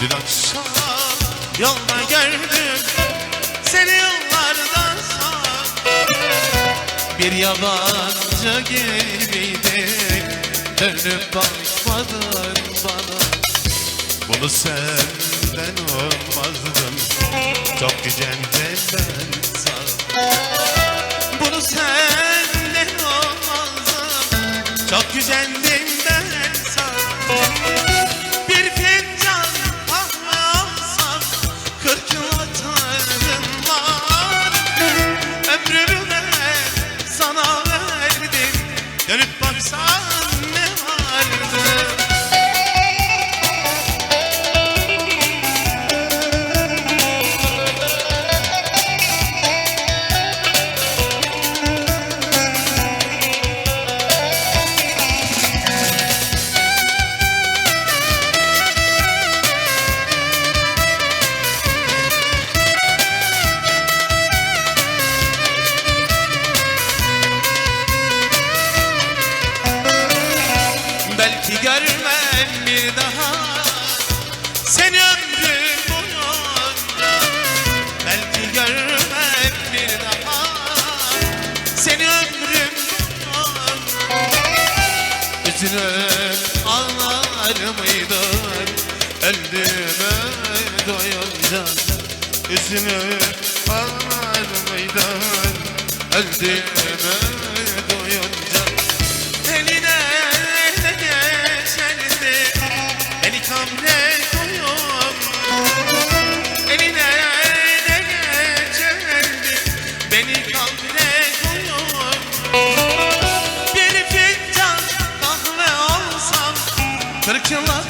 Dün akşam yolda gördüm Seni yollardan sağ. Bir yabancı gibiydi. Dönüp bakmadın bana. Bunu senden ummazdım. Çok güceldin ben sana. Bunu senden ummazdım. Çok güzeldim ben sana Üzülüp ağlar mıydın Öldüğüme doyunca Üzülüp ağlar mıydın Öldüğüme your love.